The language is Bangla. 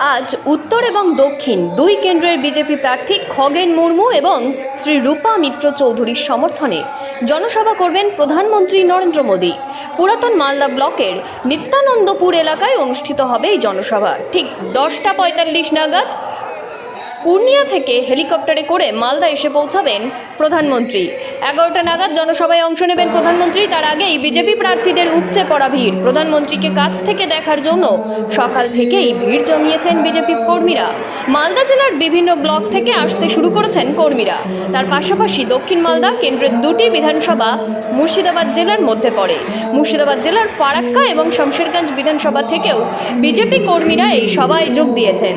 আজ উত্তর এবং দক্ষিণ দুই কেন্দ্রের বিজেপি প্রার্থী খগেন মুর্মু এবং শ্রী রূপা মিত্র চৌধুরীর সমর্থনে জনসভা করবেন প্রধানমন্ত্রী নরেন্দ্র মোদী। পুরাতন মালদা ব্লকের নিত্যানন্দপুর এলাকায় অনুষ্ঠিত হবে এই জনসভা। ঠিক দশটা পঁয়তাল্লিশ নাগাদ পূর্ণিয়া থেকে হেলিকপ্টারে করে মালদা এসে পৌঁছাবেন প্রধানমন্ত্রী। এগারোটা নাগাদ জনসভায় অংশ নেবেন প্রধানমন্ত্রী। তার আগেই বিজেপি প্রার্থীদের উপচে পড়া ভিড়। প্রধানমন্ত্রীকে কাছ থেকে দেখার জন্য সকাল থেকেই ভিড় জমিয়েছেন বিজেপি কর্মীরা। মালদা জেলার বিভিন্ন ব্লক থেকে আসতে শুরু করেছেন কর্মীরা। তার পাশাপাশি দক্ষিণ মালদা কেন্দ্রের দুটি বিধানসভা মুর্শিদাবাদ জেলার মধ্যে পড়ে। মুর্শিদাবাদ জেলার ফারাক্কা এবং শমশেরগঞ্জ বিধানসভা থেকেও বিজেপি কর্মীরা এই সভায় যোগ দিয়েছেন।